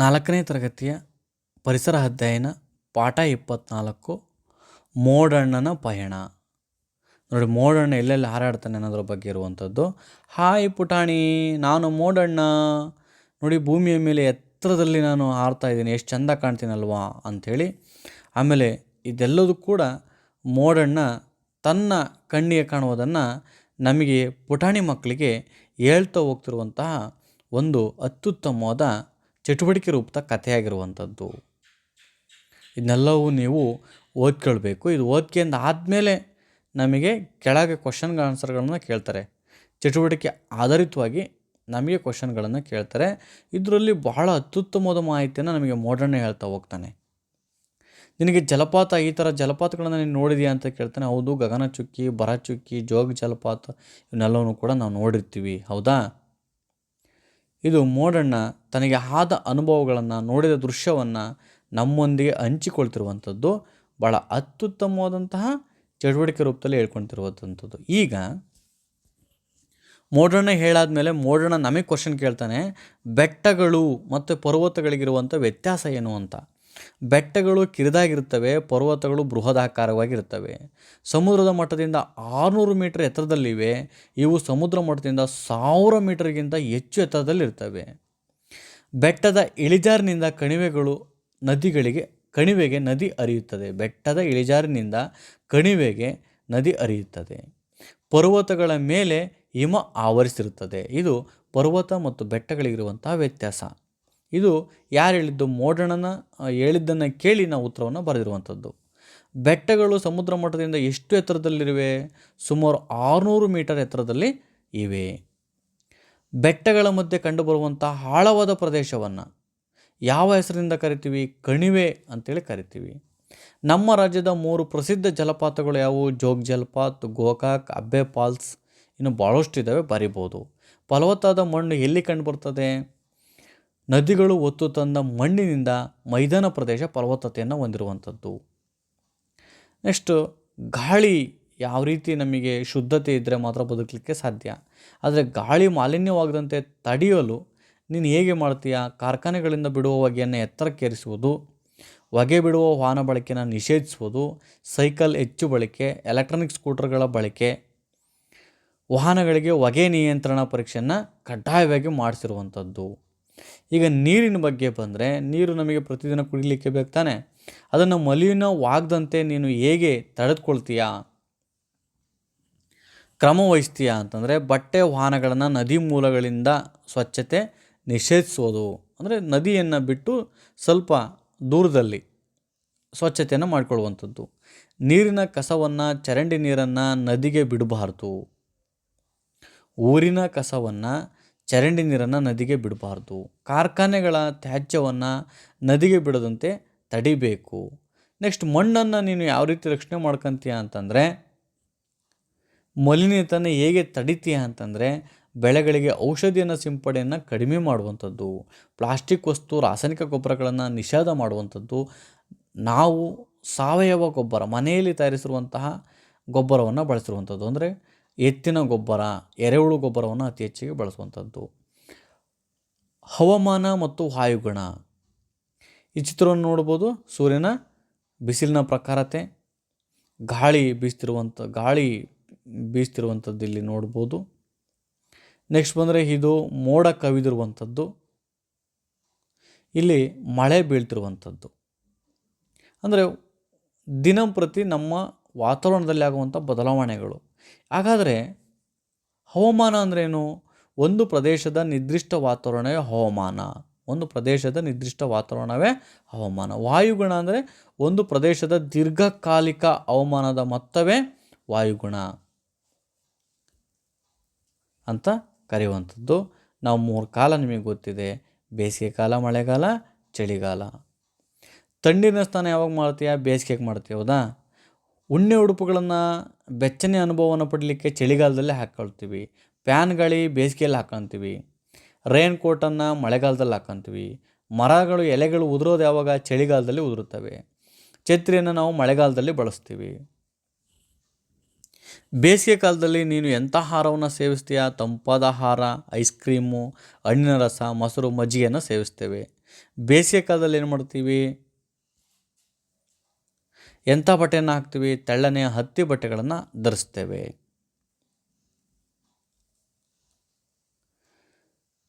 ನಾಲ್ಕನೇ ತರಗತಿಯ ಪರಿಸರ ಅಧ್ಯಯನ ಪಾಠ ಇಪ್ಪತ್ತ್ನಾಲ್ಕು ಮೋಡಣ್ಣನ ಪಯಣ. ನೋಡಿ, ಮೋಡಣ್ಣ ಎಲ್ಲೆಲ್ಲಿ ಹಾರಾಡ್ತಾನೆ ಅನ್ನೋದ್ರ ಬಗ್ಗೆ ಇರುವಂಥದ್ದು. ಹಾಯ್ ಪುಟಾಣಿ, ನಾನು ಮೋಡಣ್ಣ. ನೋಡಿ, ಭೂಮಿಯ ಮೇಲೆ ಎತ್ತರದಲ್ಲಿ ನಾನು ಹಾರ್ತಾ ಇದ್ದೀನಿ, ಎಷ್ಟು ಚಂದ ಕಾಣ್ತೀನಲ್ವಾ ಅಂಥೇಳಿ. ಆಮೇಲೆ ಇದೆಲ್ಲದೂ ಕೂಡ ಮೋಡಣ್ಣ ತನ್ನ ಕಣ್ಣಿಗೆ ಕಾಣುವುದನ್ನು ನಮಗೆ ಪುಟಾಣಿ ಮಕ್ಕಳಿಗೆ ಹೇಳ್ತಾ ಹೋಗ್ತಿರುವಂತಹ ಒಂದು ಅತ್ಯುತ್ತಮವಾದ ಚಟುವಟಿಕೆ ರೂಪದ ಕಥೆಯಾಗಿರುವಂಥದ್ದು. ಇದನ್ನೆಲ್ಲವೂ ನೀವು ಓದ್ಕೊಳ್ಬೇಕು. ಇದು ಓದ್ಕೊಂಡು ಆದಮೇಲೆ ನಮಗೆ ಕೆಳಗೆ ಕ್ವಶನ್ಗಳ ಆನ್ಸರ್ಗಳನ್ನು ಕೇಳ್ತಾರೆ. ಚಟುವಟಿಕೆ ಆಧಾರಿತವಾಗಿ ನಮಗೆ ಕ್ವಶನ್ಗಳನ್ನು ಕೇಳ್ತಾರೆ. ಇದರಲ್ಲಿ ಬಹಳ ಅತ್ಯುತ್ತಮವಾದ ಮಾಹಿತಿಯನ್ನು ನಮಗೆ ಮೋಡಣ್ಣ ಹೇಳ್ತಾ ಹೋಗ್ತಾನೆ. ನಿನಗೆ ಜಲಪಾತ, ಈ ಥರ ಜಲಪಾತಗಳನ್ನು ನೀನು ನೋಡಿದೆಯಾ ಅಂತ ಕೇಳ್ತಾನೆ. ಹೌದು, ಗಗನಚುಕ್ಕಿ ಬರಚುಕ್ಕಿ ಜೋಗ ಜಲಪಾತ ಇವನ್ನೆಲ್ಲವೂ ಕೂಡ ನಾವು ನೋಡಿರ್ತೀವಿ. ಹೌದಾ? ಇದು ಮೋಡಣ್ಣ ತನಗೆ ಆದ ಅನುಭವಗಳನ್ನು ನೋಡಿದ ದೃಶ್ಯವನ್ನು ನಮ್ಮೊಂದಿಗೆ ಹಂಚಿಕೊಳ್ತಿರುವಂಥದ್ದು ಭಾಳ ಅತ್ಯುತ್ತಮವಾದಂತಹ ಚಟುವಟಿಕೆ ರೂಪದಲ್ಲಿ ಹೇಳ್ಕೊಳ್ತಿರುವಂಥದ್ದು. ಈಗ ಮೋಡಣ್ಣ ಹೇಳಾದ್ಮೇಲೆ ಮೋಡಣ್ಣ ನಮಗೆ ಕ್ವಶನ್ ಕೇಳ್ತಾನೆ, ಬೆಟ್ಟಗಳು ಮತ್ತು ಪರ್ವತಗಳಿಗಿರುವಂಥ ವ್ಯತ್ಯಾಸ ಏನು ಅಂತ? ಬೆಟ್ಟಗಳು ಕಿರಿದಾಗಿರುತ್ತವೆ, ಪರ್ವತಗಳು ಬೃಹದಾಕಾರವಾಗಿರುತ್ತವೆ. ಸಮುದ್ರದ ಮಟ್ಟದಿಂದ ಆರುನೂರು ಮೀಟರ್ ಎತ್ತರದಲ್ಲಿವೆ. ಇವು ಸಮುದ್ರ ಮಟ್ಟದಿಂದ ಸಾವಿರ ಮೀಟರ್ಗಿಂತ ಹೆಚ್ಚು ಎತ್ತರದಲ್ಲಿರ್ತವೆ. ಬೆಟ್ಟದ ಇಳಿಜಾರಿನಿಂದ ಕಣಿವೆಗಳು ನದಿಗಳಿಗೆ, ಕಣಿವೆಗೆ ನದಿ ಹರಿಯುತ್ತದೆ. ಬೆಟ್ಟದ ಇಳಿಜಾರಿನಿಂದ ಕಣಿವೆಗೆ ನದಿ ಹರಿಯುತ್ತದೆ. ಪರ್ವತಗಳ ಮೇಲೆ ಹಿಮ ಆವರಿಸಿರುತ್ತದೆ. ಇದು ಪರ್ವತ ಮತ್ತು ಬೆಟ್ಟಗಳಿಗಿರುವಂತಹ ವ್ಯತ್ಯಾಸ. ಇದು ಯಾರು ಹೇಳಿದ್ದು? ಮೋಡಣನ ಹೇಳಿದ್ದನ್ನು ಕೇಳಿ ನಾವು ಉತ್ತರವನ್ನು ಬರೆದಿರುವಂಥದ್ದು. ಬೆಟ್ಟಗಳು ಸಮುದ್ರ ಮಟ್ಟದಿಂದ ಎಷ್ಟು ಎತ್ತರದಲ್ಲಿರುವೆ? ಸುಮಾರು ಆರುನೂರು ಮೀಟರ್ ಎತ್ತರದಲ್ಲಿ ಇವೆ. ಬೆಟ್ಟಗಳ ಮಧ್ಯೆ ಕಂಡುಬರುವಂಥ ಆಳವಾದ ಪ್ರದೇಶವನ್ನು ಯಾವ ಹೆಸರಿಂದ ಕರಿತೀವಿ? ಕಣಿವೆ ಅಂತೇಳಿ ಕರಿತೀವಿ. ನಮ್ಮ ರಾಜ್ಯದ ಮೂರು ಪ್ರಸಿದ್ಧ ಜಲಪಾತಗಳು ಯಾವುವು? ಜೋಗ್ ಜಲಪಾತ್, ಗೋಕಾಕ್, ಅಬ್ಬೆ ಫಾಲ್ಸ್, ಇನ್ನು ಭಾಳಷ್ಟು ಇದ್ದಾವೆ ಬರಿಬೋದು. ಫಲವತ್ತಾದ ಮಣ್ಣು ಎಲ್ಲಿ ಕಂಡುಬರ್ತದೆ? ನದಿಗಳು ಒತ್ತು ತಂದ ಮಣ್ಣಿನಿಂದ ಮೈದಾನ ಪ್ರದೇಶ ಫಲವತ್ತತೆಯನ್ನು ಹೊಂದಿರುವಂಥದ್ದು. ನೆಕ್ಸ್ಟು, ಗಾಳಿ ಯಾವ ರೀತಿ ನಮಗೆ ಶುದ್ಧತೆ ಇದ್ದರೆ ಮಾತ್ರ ಬದುಕಲಿಕ್ಕೆ ಸಾಧ್ಯ? ಆದರೆ ಗಾಳಿ ಮಾಲಿನ್ಯವಾಗದಂತೆ ತಡೆಯಲು ನೀನು ಹೇಗೆ ಮಾಡ್ತೀಯ? ಕಾರ್ಖಾನೆಗಳಿಂದ ಬಿಡುವ ಹೊಗೆಯನ್ನು ಎತ್ತರಕ್ಕೇರಿಸುವುದು, ಹೊಗೆ ಬಿಡುವ ವಾಹನ ಬಳಕೆಯನ್ನು ನಿಷೇಧಿಸುವುದು, ಸೈಕಲ್ ಹೆಚ್ಚು ಬಳಕೆ, ಎಲೆಕ್ಟ್ರಾನಿಕ್ ಸ್ಕೂಟರ್ಗಳ ಬಳಕೆ, ವಾಹನಗಳಿಗೆ ಹೊಗೆ ನಿಯಂತ್ರಣ ಪರೀಕ್ಷೆಯನ್ನು ಕಡ್ಡಾಯವಾಗಿ ಮಾಡಿಸಿರುವಂಥದ್ದು. ಈಗ ನೀರಿನ ಬಗ್ಗೆ ಬಂದರೆ ನೀರು ನಮಗೆ ಪ್ರತಿದಿನ ಕುಡಿಲಿಕ್ಕೆ ಬೇಕು ತಾನೆ. ಅದನ್ನು ಮಲಿನವಾಗದಂತೆ ನೀನು ಹೇಗೆ ತಡೆದುಕೊಳ್ತೀಯಾ? ಕ್ರಮ ವಹಿಸ್ತೀಯಾ ಅಂತಂದರೆ ಬಟ್ಟೆ ವಾಹನಗಳನ್ನು ನದಿ ಮೂಲಗಳಿಂದ ಸ್ವಚ್ಛತೆ ನಿಷೇಧಿಸೋದು. ಅಂದರೆ ನದಿಯನ್ನು ಬಿಟ್ಟು ಸ್ವಲ್ಪ ದೂರದಲ್ಲಿ ಸ್ವಚ್ಛತೆಯನ್ನು ಮಾಡಿಕೊಳ್ಳುವಂಥದ್ದು. ನೀರಿನ ಕಸವನ್ನು, ಚರಂಡಿ ನೀರನ್ನು ನದಿಗೆ ಬಿಡಬಾರ್ದು. ಊರಿನ ಕಸವನ್ನು ಚರಂಡಿ ನೀರನ್ನು ನದಿಗೆ ಬಿಡಬಾರ್ದು. ಕಾರ್ಖಾನೆಗಳ ತ್ಯಾಜ್ಯವನ್ನು ನದಿಗೆ ಬಿಡದಂತೆ ತಡಿಬೇಕು. ನೆಕ್ಸ್ಟ್ ಮಣ್ಣನ್ನು ನೀನು ಯಾವ ರೀತಿ ರಕ್ಷಣೆ ಮಾಡ್ಕೊತೀಯ ಅಂತಂದರೆ ಮಲಿನತನ ಹೇಗೆ ತಡಿತೀಯ ಅಂತಂದರೆ, ಬೆಳೆಗಳಿಗೆ ಔಷಧಿಯನ್ನು ಸಿಂಪಡೆಯನ್ನು ಕಡಿಮೆ ಮಾಡುವಂಥದ್ದು, ಪ್ಲಾಸ್ಟಿಕ್ ವಸ್ತು, ರಾಸಾಯನಿಕ ಗೊಬ್ಬರಗಳನ್ನು ನಿಷೇಧ ಮಾಡುವಂಥದ್ದು, ನಾವು ಸಾವಯವ ಗೊಬ್ಬರ ಮನೆಯಲ್ಲಿ ತಯಾರಿಸಿರುವಂತಹ ಗೊಬ್ಬರವನ್ನು ಬಳಸಿರುವಂಥದ್ದು. ಅಂದರೆ ಎತ್ತಿನ ಗೊಬ್ಬರ, ಎರೆಹುಳು ಗೊಬ್ಬರವನ್ನು ಅತಿ ಹೆಚ್ಚಿಗೆ ಬಳಸುವಂಥದ್ದು. ಹವಾಮಾನ ಮತ್ತು ವಾಯುಗುಣ. ಈ ಚಿತ್ರವನ್ನು ನೋಡ್ಬೋದು. ಸೂರ್ಯನ ಬಿಸಿಲಿನ ಪ್ರಖರತೆ, ಗಾಳಿ ಬೀಸ್ತಿರುವಂಥ, ಗಾಳಿ ಬೀಸ್ತಿರುವಂಥದ್ದು ಇಲ್ಲಿ ನೋಡ್ಬೋದು. ನೆಕ್ಸ್ಟ್ ಬಂದರೆ ಇದು ಮೋಡ ಕವಿದಿರುವಂಥದ್ದು. ಇಲ್ಲಿ ಮಳೆ ಬೀಳ್ತಿರುವಂಥದ್ದು. ಅಂದರೆ ದಿನಂಪ್ರತಿ ನಮ್ಮ ವಾತಾವರಣದಲ್ಲಿ ಆಗುವಂಥ ಬದಲಾವಣೆಗಳು. ಹಾಗಾದರೆ ಹವಾಮಾನ ಅಂದ್ರೇನು? ಒಂದು ಪ್ರದೇಶದ ನಿರ್ದಿಷ್ಟ ವಾತಾವರಣವೇ ಹವಾಮಾನ. ಒಂದು ಪ್ರದೇಶದ ನಿರ್ದಿಷ್ಟ ವಾತಾವರಣವೇ ಹವಾಮಾನ. ವಾಯುಗುಣ ಅಂದರೆ ಒಂದು ಪ್ರದೇಶದ ದೀರ್ಘಕಾಲಿಕ ಹವಾಮಾನದ ಮೊತ್ತವೇ ವಾಯುಗುಣ ಅಂತ ಕರೆಯುವಂಥದ್ದು. ನಾವು ಮೂರು ಕಾಲ ನಿಮಗೆ ಗೊತ್ತಿದೆ. ಬೇಸಿಗೆ ಕಾಲ, ಮಳೆಗಾಲ, ಚಳಿಗಾಲ. ತಣ್ಣೀರಿನ ಸ್ಥಾನ ಯಾವಾಗ ಮಾಡ್ತೀಯಾ? ಬೇಸಿಗೆಗೆ ಮಾಡ್ತೀಯ, ಹೌದಾ? ಉಣ್ಣೆ ಉಡುಪುಗಳನ್ನು ಬೆಚ್ಚನೆ ಅನುಭವವನ್ನು ಪಡಲಿಕ್ಕೆ ಚಳಿಗಾಲದಲ್ಲೇ ಹಾಕ್ಕೊಳ್ತೀವಿ ಫ್ಯಾನ್ ಗಾಳಿ ಬೇಸಿಗೆಯಲ್ಲಿ ಹಾಕ್ಕೊಳ್ತೀವಿ ರೈನ್ ಕೋಟನ್ನು ಮಳೆಗಾಲದಲ್ಲಿ ಹಾಕ್ಕೊಳ್ತೀವಿ ಮರಗಳು, ಎಲೆಗಳು ಉದುರೋದು ಯಾವಾಗ? ಚಳಿಗಾಲದಲ್ಲಿ ಉದುರುತ್ತವೆ. ಛತ್ರಿಯನ್ನು ನಾವು ಮಳೆಗಾಲದಲ್ಲಿ ಬಳಸ್ತೀವಿ. ಬೇಸಿಗೆ ಕಾಲದಲ್ಲಿ ನೀನು ಎಂಥ ಆಹಾರವನ್ನು ಸೇವಿಸ್ತೀಯಾ? ತಂಪಾದ ಆಹಾರ ಐಸ್ ಕ್ರೀಮು ಹಣ್ಣಿನ ರಸ, ಮೊಸರು, ಮಜ್ಜಿಗೆಯನ್ನು ಸೇವಿಸ್ತೇವೆ. ಬೇಸಿಗೆ ಕಾಲದಲ್ಲಿ ಏನು ಮಾಡ್ತೀವಿ? ಎಂಥ ಬಟ್ಟೆಯನ್ನು ಹಾಕ್ತೀವಿ? ತೆಳ್ಳನೆಯ ಹತ್ತಿ ಬಟ್ಟೆಗಳನ್ನು ಧರಿಸ್ತೇವೆ.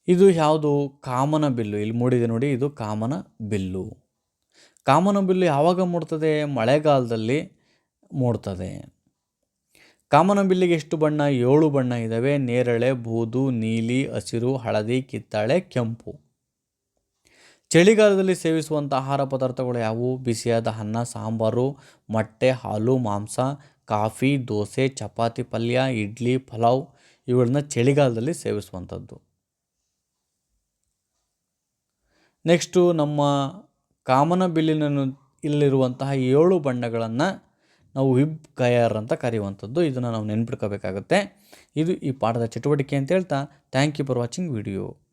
ಇದು ಯಾವುದು? ಕಾಮನ ಬಿಲ್ಲು. ಇಲ್ಲಿ ಮೂಡಿದೆ ನೋಡಿ, ಇದು ಕಾಮನ ಬಿಲ್ಲು. ಕಾಮನ ಬಿಲ್ಲು ಯಾವಾಗ ಮೂಡ್ತದೆ? ಮಳೆಗಾಲದಲ್ಲಿ ಮೂಡ್ತದೆ. ಕಾಮನ ಬಿಲ್ಲಿಗೆ ಎಷ್ಟು ಬಣ್ಣ? ಏಳು ಬಣ್ಣ ಇದ್ದಾವೆ. ನೇರಳೆ, ಬೂದು, ನೀಲಿ, ಹಸಿರು, ಹಳದಿ, ಕಿತ್ತಾಳೆ, ಕೆಂಪು. ಚಳಿಗಾಲದಲ್ಲಿ ಸೇವಿಸುವಂಥ ಆಹಾರ ಪದಾರ್ಥಗಳು ಯಾವುವು? ಬಿಸಿಯಾದ ಅನ್ನ, ಸಾಂಬಾರು, ಮೊಟ್ಟೆ, ಹಾಲು, ಮಾಂಸ, ಕಾಫಿ, ದೋಸೆ, ಚಪಾತಿ, ಪಲ್ಯ, ಇಡ್ಲಿ, ಪಲಾವ್ ಇವುಗಳನ್ನ ಚಳಿಗಾಲದಲ್ಲಿ ಸೇವಿಸುವಂಥದ್ದು. ನೆಕ್ಸ್ಟು ನಮ್ಮ ಕಾಮನ ಬಿಲ್ಲಿನ ಇಲ್ಲಿರುವಂತಹ ಏಳು ಬಣ್ಣಗಳನ್ನು ನಾವು ವಿಬ್ ಗಯರ್ ಅಂತ ಕರೆಯುವಂಥದ್ದು. ಇದನ್ನು ನಾವು ನೆನ್ಪಿಟ್ಕೋಬೇಕಾಗುತ್ತೆ ಇದು ಈ ಪಾಠದ ಚಟುವಟಿಕೆ ಅಂತ ಹೇಳ್ತಾ thank you for watching video.